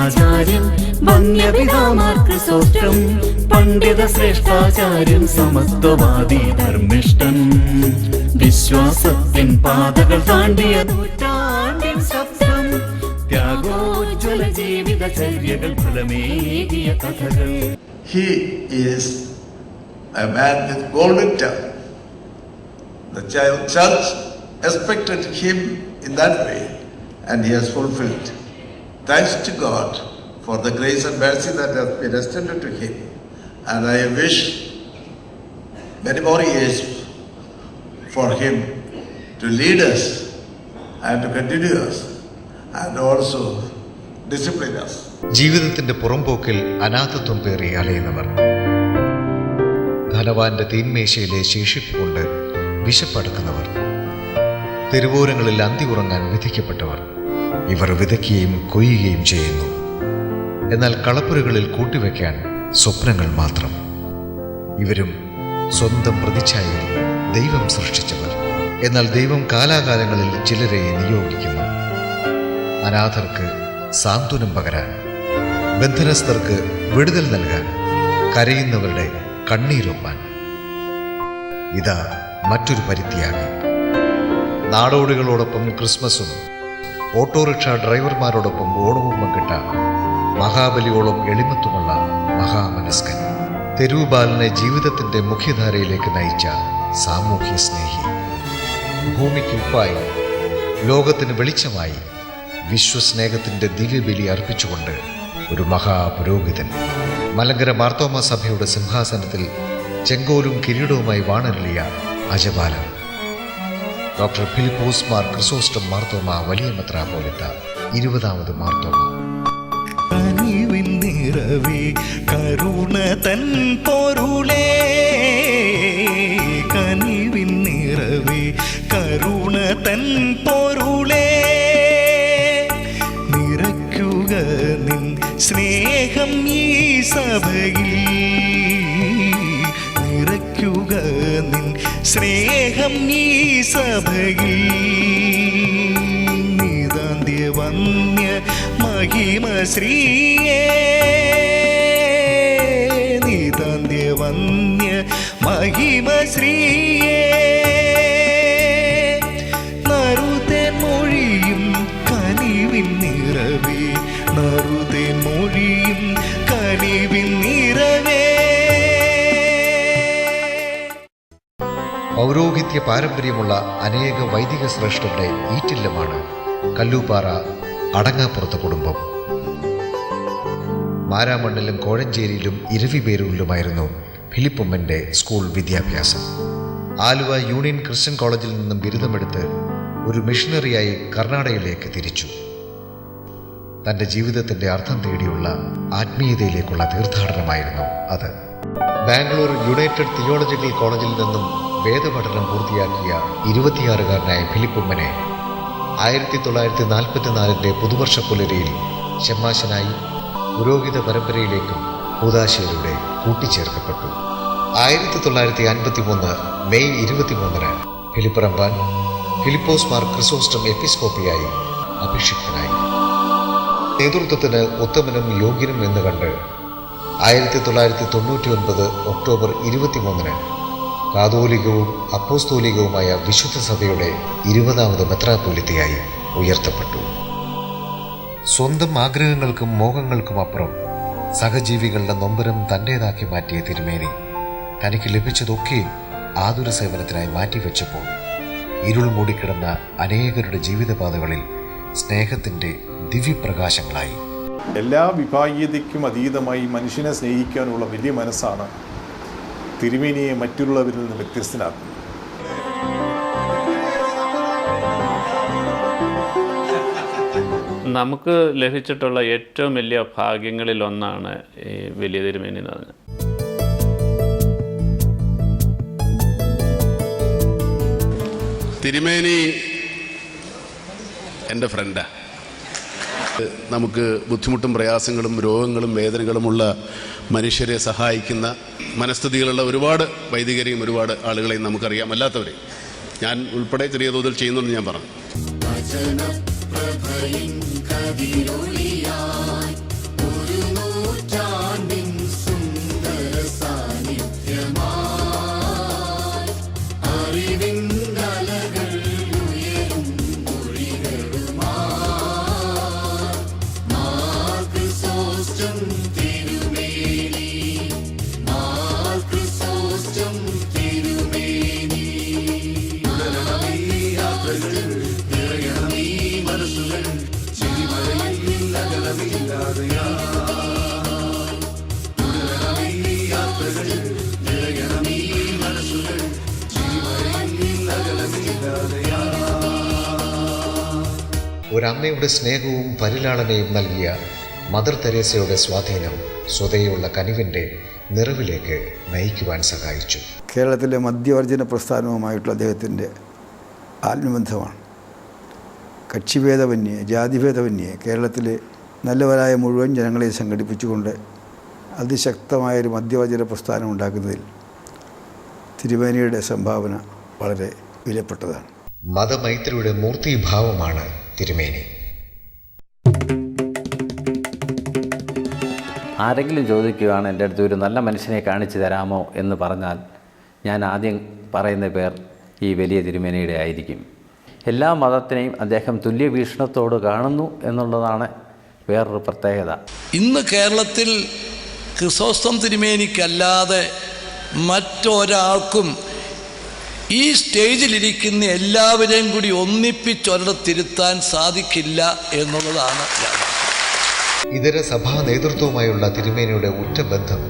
ആചാര്യൻ വന്യപിതാമാർക്ക് സ്വഷ്ടം പണ്ഡിത ശ്രേഷ്ഠാചാര്യൻ സമത്വവാദി ധർമ്മിഷ്ഠൻ വിശ്വാസത്തിൻ പാതകൾ താണ്ടിയ നൂറ്റാണ്ടിൻ ശബ്ദം ത്യാഗോജ്വല ജീവിത ചര്യകൾ ഫലമേകിയ കഥകൾ He is a man with golden tongue. The church expected him in that way, and he has fulfilled. Thanks to God for the grace and mercy that has been extended to him. And I wish many more years for him to lead us and to continue us and also discipline us. ജീവിതത്തിന്റെ പുറംപോക്കിൽ അനാഥത്വം പേറി അലയുന്നവർ ധനവാന്റെ തീന്മേശയിലെ ശേഷിപ്പ് കൊണ്ട് വിശപ്പടക്കുന്നവർ തെരുവോരങ്ങളിൽ അന്തി ഉറങ്ങാൻ വിധിക്കപ്പെട്ടവർ ഇവർ വിതയ്ക്കുകയും കൊയ്യുകയും ചെയ്യുന്നു. എന്നാൽ കളപ്പുരകളിൽ കൂട്ടിവെക്കാൻ സ്വപ്നങ്ങൾ മാത്രം. ഇവരും സ്വന്തം പ്രതിച്ഛായയിൽ ദൈവം സൃഷ്ടിച്ചവർ. എന്നാൽ ദൈവം കാലാകാലങ്ങളിൽ ചിലരെ നിയോഗിക്കുന്നു. അനാഥർക്ക് സാന്ത്വനം പകരാൻ ബന്ധനസ്ഥർക്ക് വിടുതൽ നൽകാൻ കരയുന്നവരുടെ കണ്ണീരൊപ്പാൻ ഇതാ മറ്റൊരു പരിത്യാഗി നാടോടികളോടൊപ്പം ക്രിസ്മസും ഓട്ടോറിക്ഷ ഡ്രൈവർമാരോടൊപ്പം ഓണവും പങ്കിട്ട മഹാബലിയോളം എളിമത്തുമുള്ള മഹാമനസ്കൻ. തെരുവുബാലിനെ ജീവിതത്തിന്റെ മുഖ്യധാരയിലേക്ക് നയിച്ച സാമൂഹ്യ സ്നേഹി. ഭൂമിക്ക് ഉപ്പായി ലോകത്തിന് വെളിച്ചമായി വിശ്വസ്നേഹത്തിന്റെ ദിവ്യബലി അർപ്പിച്ചുകൊണ്ട് ഒരു മഹാപുരോഹിതൻ. മലങ്കര മാർത്തോമ സഭയുടെ സിംഹാസനത്തിൽ ചെങ്കോലും കിരീടവുമായി വാണരുളിയ അജപാലൻ. ഡോക്ടർ ഫിലിപ്പോസ് മാർ ക്രിസോസ്റ്റം മാർത്തോമ വലിയ മെത്രാപോലിത്ത ഇരുപതാമത് മാർത്തോമ. കനിവിൻ നിറവേ കരുണ തൻ പൊരുളേ. കനിവിൻ നിറവേ കരുണ തൻ പൊരുളേ. നിറയ്ക്കുക നിൻ സ്നേഹം ഈ സഭയിൽ. സ്നേഹം ഈ സഭയിൽ നിതാന്ത്യ വന്യ മഹിമ ശ്രീയേ. പൗരോഹിത്യ പാരമ്പര്യമുള്ള അനേക വൈദിക ശ്രേഷ്ഠരുടെ ഈറ്റില്ലമാണ് കല്ലൂപ്പാറ അടങ്ങാപ്പുറത്ത് കുടുംബം. മാരാമണ്ണിലും കോഴഞ്ചേരിയിലും ഇരവിപേരൂരിലുമായിരുന്നു ഫിലിപ്പുമ്മന്റെ സ്കൂൾ വിദ്യാഭ്യാസം. ആലുവ യൂണിയൻ ക്രിസ്ത്യൻ കോളേജിൽ നിന്നും ബിരുദമെടുത്ത് ഒരു മിഷണറിയായി കർണാടകയിലേക്ക് തിരിച്ചു. തന്റെ ജീവിതത്തിന്റെ അർത്ഥം തേടിയുള്ള ആത്മീയതയിലേക്കുള്ള തീർത്ഥാടനമായിരുന്നു അത്. ബാംഗ്ലൂർ യുണൈറ്റഡ് തിയോളജിക്കൽ കോളേജിൽ നിന്നും വേദപഠനം പൂർത്തിയാക്കിയ ഇരുപത്തിയാറുകാരനായ ഫിലിപ്പുമ്മനെ ആയിരത്തി തൊള്ളായിരത്തി നാൽപ്പത്തിനാലിന്റെ പുതുവർഷ പുലരിയിൽ ഷമ്മാശനായി പുരോഹിത പരമ്പരയിലേക്കും കൂതാശയിലൂടെ കൂട്ടിച്ചേർക്കപ്പെട്ടു. ആയിരത്തി തൊള്ളായിരത്തി അൻപത്തി മൂന്ന് മെയ് ഇരുപത്തിമൂന്നിന് ഫിലിപ്പറമ്പാൻ ഫിലിപ്പോസ് മാർ ക്രിസോസ്റ്റം എപ്പിസ്കോപ്പിയായി അഭിഷിക്തനായി. നേതൃത്വത്തിന് ഉത്തമനും യോഗ്യനും എന്ന് കണ്ട് ആയിരത്തി തൊള്ളായിരത്തി തൊണ്ണൂറ്റി ഒൻപത് ഒക്ടോബർ ഇരുപത്തിമൂന്നിന് കാതോലികവും അപ്പോസ്തോലികവുമായ വിശുദ്ധ സഭയുടെ ഇരുപതാമത് മെത്രാപോലിത്തയായി ഉയർത്തപ്പെട്ടു. സ്വന്തം ആഗ്രഹങ്ങൾക്കും മോഹങ്ങൾക്കും അപ്പുറം സഹജീവികളുടെ നൊമ്പരം തന്റേതാക്കി മാറ്റിയ തിരുമേനി തനിക്ക് ലഭിച്ചതൊക്കെയും ആതുര സേവനത്തിനായി മാറ്റിവെച്ചപ്പോൾ ഇരുൾ മൂടിക്കിടന്ന അനേകരുടെ ജീവിതപാതകളിൽ സ്നേഹത്തിന്റെ ദിവ്യപ്രകാശങ്ങളായി. എല്ലാ വിഭാഗീയതയ്ക്കും അതീതമായി മനുഷ്യനെ സ്നേഹിക്കാനുള്ള വലിയ മനസ്സാണ് തിരുമേനിയെ മറ്റുള്ളവരിൽ നിന്ന് വ്യത്യസ്തനാക്കും നമുക്ക് ലഭിച്ചിട്ടുള്ള ഏറ്റവും വലിയ ഭാഗ്യങ്ങളിൽ ഒന്നാണ് ഈ വലിയ തിരുമേനി എന്ന് പറഞ്ഞത് തിരുമേനി എന്റെ ഫ്രണ്ടാണ് നമുക്ക് ബുദ്ധിമുട്ടും പ്രയാസങ്ങളും രോഗങ്ങളും വേദനകളുമുള്ള മനുഷ്യരെ സഹായിക്കുന്ന മനസ്ഥിതികളുള്ള ഒരുപാട് വൈദികരെയും ഒരുപാട് ആളുകളെയും നമുക്കറിയാം. അല്ലാത്തവരെ ഞാൻ ഉൾപ്പെടെ ചെറിയ തോതിൽ ചെയ്യുന്നുണ്ട് ഞാൻ പറഞ്ഞു. ഒരു സുന്ദര ഒരമ്മയുടെ സ്നേഹവും പരിലാളനയും നൽകിയ മദർ തെരേസയുടെ സ്വാധീനം സ്വതയുള്ള കനിവിന്റെ നിറവിലേക്ക് നയിക്കുവാൻ സഹായിച്ചു. കേരളത്തിലെ മദ്യവർജന പ്രസ്ഥാനവുമായിട്ടുള്ള അദ്ദേഹത്തിന്റെ ആത്മബന്ധമാണ്. കക്ഷിഭേദമന്യേ ജാതിഭേദമന്യേ കേരളത്തിലെ നല്ലവരായ മുഴുവൻ ജനങ്ങളെ സംഘടിപ്പിച്ചുകൊണ്ട് അതിശക്തമായൊരു മദ്യവർജന പ്രസ്ഥാനം ഉണ്ടാക്കുന്നതിൽ തിരുമേനിയുടെ സംഭാവന വളരെ വിലപ്പെട്ടതാണ്. മതമൈത്രിയുടെ മൂർത്തീഭാവമാണ് തിരുമേനി. ആരെങ്കിലും ചോദിക്കുകയാണ് എന്റെ അടുത്ത് ഒരു നല്ല മനുഷ്യനെ കാണിച്ചു തരാമോ? എന്ന് പറഞ്ഞാൽ ഞാൻ ആദ്യം പറയുന്ന പേർ ഈ വലിയ തിരുമേനയുടെ ആയിരിക്കും. എല്ലാ മതത്തിനെയും അദ്ദേഹം തുല്യ വീക്ഷണത്തോട് കാണുന്നു എന്നുള്ളതാണ് വേറൊരു പ്രത്യേകത. ഇന്ന് കേരളത്തിൽ ക്രിസോസ്തം തിരുമേനിക്കല്ലാതെ മറ്റൊരാൾക്കും ഈ സ്റ്റേജിലിരിക്കുന്ന എല്ലാവരെയും കൂടി ഒന്നിപ്പിച്ചൊരിടത്തിരുത്താൻ സാധിക്കില്ല എന്നുള്ളതാണ് ഇതര സഭാ നേതൃത്വവുമായുള്ള തിരുമേനിയുടെ ഉറ്റ ബന്ധം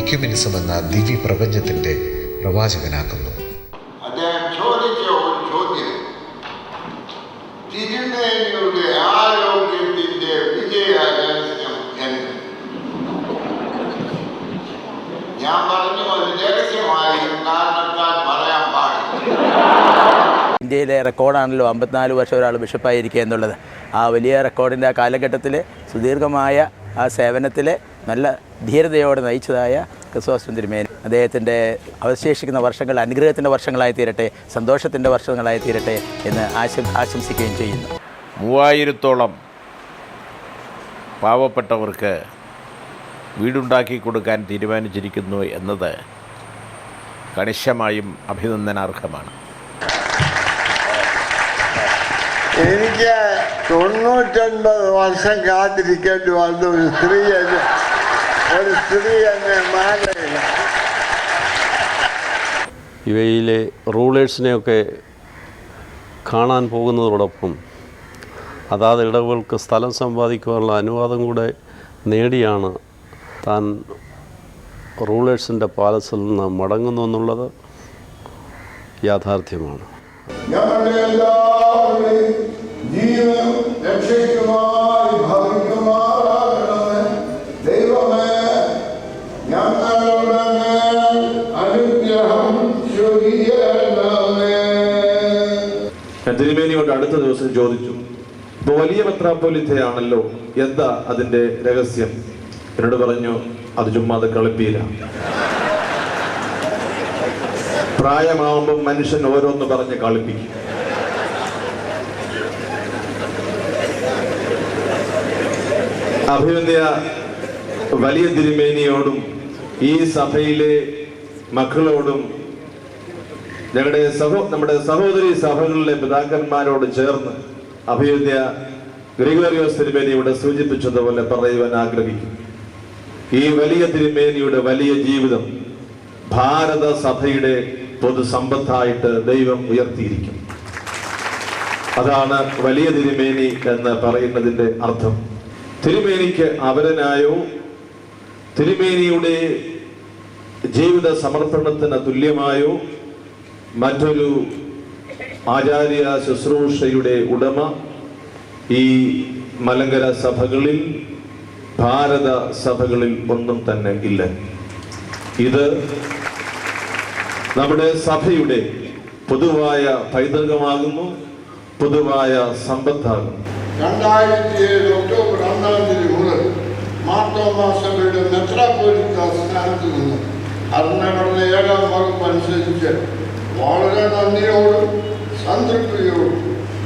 എക്യുമിനിസം എന്ന ദിവ്യ പ്രപഞ്ചത്തിന്റെ പ്രവാചകനാക്കുന്നു. അദ്ദേഹം ചോദിച്ച ഒരു ചോദ്യം തിരുമേനിയുടെ ആരോഗ്യത്തിന്റെ വിജയ രഹസ്യം എന്ന് ഞാൻ പറഞ്ഞു അത് രഹസ്യമായും കാരണത്താൽ പറയാൻ പാടില്ല ഇന്ത്യയിലെ റെക്കോർഡാണല്ലോ അമ്പത്തിനാല് വർഷം ഒരാൾ ബിഷപ്പായിരിക്കുക എന്നുള്ളത്. ആ വലിയ റെക്കോർഡിന്റെ ആ കാലഘട്ടത്തിൽ സുദീർഘമായ ആ സേവനത്തിലെ നല്ല ധീരതയോടെ നയിച്ചതായ ക്രിസ്തോസ്റ്റം തിരുമേൻ അദ്ദേഹത്തിന്റെ അവശേഷിക്കുന്ന വർഷങ്ങൾ അനുഗ്രഹത്തിന്റെ വർഷങ്ങളായി തീരട്ടെ സന്തോഷത്തിന്റെ വർഷങ്ങളായി തീരട്ടെ എന്ന് ആശം ആശംസിക്കുകയും ചെയ്യുന്നു. മൂവായിരത്തോളം പാവപ്പെട്ടവർക്ക് വീടുണ്ടാക്കി കൊടുക്കാൻ തീരുമാനിച്ചിരിക്കുന്നു എന്നത് കണിശമായും അഭിനന്ദനാർഹമാണ്. എനിക്ക് തൊണ്ണൂറ്റൊൻപത് വർഷം കാത്തിരിക്കേണ്ടി വന്ന. ഒരു സ്ത്രീ എന്നെ ഒരു സ്ത്രീ എന്നെ മാലയില്ല ഇവയിലെ റൂളേഴ്സിനെയൊക്കെ കാണാൻ പോകുന്നതോടൊപ്പം അതാത് ഇടവുകൾക്ക് സ്ഥലം സമ്പാദിക്കുവാനുള്ള അനുവാദം കൂടെ നേടിയാണ് താൻ റൂളേഴ്സിന്റെ പാലസിൽ നിന്ന് മടങ്ങുന്നു എന്നുള്ളത് യാഥാർത്ഥ്യമാണ്. രക്ഷയ്ക്കുമായി ഭവിക്കുമാറാകണമേ. ദൈവമേ ഞങ്ങളുടെ അനുഗ്രഹം തിരുമേനിയോട് അടുത്ത ദിവസം ചോദിച്ചു ഇപ്പൊ വലിയ മെത്രാപ്പൊലിത്തയാണല്ലോ എന്താ അതിന്റെ രഹസ്യം? എന്നോട് പറഞ്ഞു അത് ചുമ്മാതെ കളിപ്പീല പ്രായമാവുമ്പം മനുഷ്യൻ ഓരോന്ന് പറഞ്ഞ് കളിപ്പിക്കും. അഭിനന്ദ വലിയ തിരുമേനിയോടും ഈ സഭയിലെ മക്കളോടും ഞങ്ങളുടെ സഹോ നമ്മുടെ സഹോദരി സഭകളിലെ പിതാക്കന്മാരോട് ചേർന്ന് അഭിനന്ദ ഗ്രിഗോറിയോസ് തിരുമേനി ഇവിടെ സൂചിപ്പിച്ചതുപോലെ പറയുവാൻ ആഗ്രഹിക്കും ഈ വലിയ തിരുമേനിയുടെ വലിയ ജീവിതം ഭാരത സഭയുടെ പൊതുസമ്പത്തായിട്ട് ദൈവം ഉയർത്തിയിരിക്കും അതാണ് വലിയ തിരുമേനി എന്ന് പറയുന്നതിന്റെ അർത്ഥം. തിരുമേനിക്ക് അവരനായോ? തിരുമേനിയുടെ ജീവിത സമർപ്പണത്തിന് തുല്യമായോ മറ്റൊരു ആചാര്യ ശുശ്രൂഷയുടെ ഉടമ ഈ മലങ്കര സഭകളിൽ ഭാരത സഭകളിൽ ഒന്നും തന്നെ ഇല്ല. ഇത് നമ്മുടെ സഭയുടെ പൊതുവായ പൈതൃകമാകുന്നു പൊതുവായ സമ്പത്താകുന്നു. രണ്ടായിരത്തി ഏഴ് ഒക്ടോബർ രണ്ടാം തീയതി മുതൽ മാർത്തോമാ സഭയുടെ മെത്രാപോലിത്ത സ്ഥാനത്ത് നിന്ന് ഭരണഘടന ഏഴാം വകുപ്പ് അനുസരിച്ച് വളരെ നന്ദിയോടും സംതൃപ്തിയോടും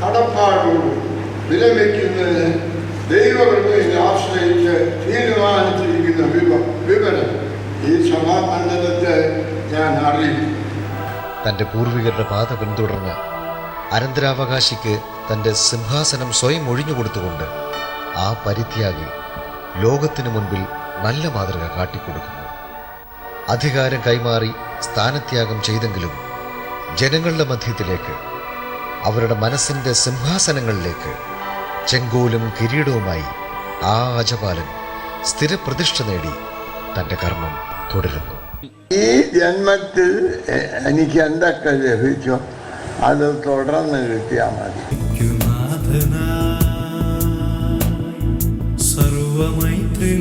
കടപ്പാടോടും വിരമിക്കുന്നതിന് ദൈവകൃപയിൽ ആശ്രയിച്ച് തീരുമാനിച്ചിരിക്കുന്ന വിവരം ഈ സഭാമണ്ഡലത്തെ ഞാൻ അറിയിക്കും. തന്റെ പൂർവികരുടെ പാത പിന്തുടർന്ന് അനന്തരാവകാശിക്ക് തന്റെ സിംഹാസനം സ്വയം ഒഴിഞ്ഞുകൊടുത്തുകൊണ്ട് ആ പരിത്യാഗി ലോകത്തിനു മുൻപിൽ നല്ല മാതൃക കാട്ടിക്കൊടുക്കുന്നു. അധികാരം കൈമാറി സ്ഥാനത്യാഗം ചെയ്തെങ്കിലും ജനങ്ങളുടെ മധ്യത്തിലേക്ക് അവരുടെ മനസ്സിന്റെ സിംഹാസനങ്ങളിലേക്ക് ചെങ്കോലും കിരീടവുമായി ആ അജപാലൻ സ്ഥിരപ്രതിഷ്ഠ നേടി തന്റെ കർമ്മം തുടരുന്നു. ഈ ജന്മത്തിൽ എനിക്ക് എന്തൊക്കെ ലഭിച്ചോ? അത് തുടർന്ന് കിട്ടിയാൽ മതി. സർവമൈത്രി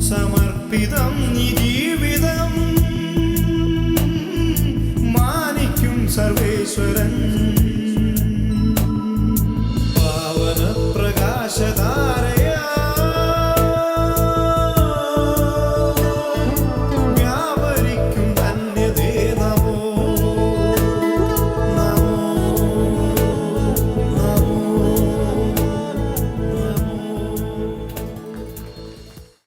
സമർപ്പിതം ജീവിതം സർവേശ്വരൻ. പാവന പ്രകാശതാ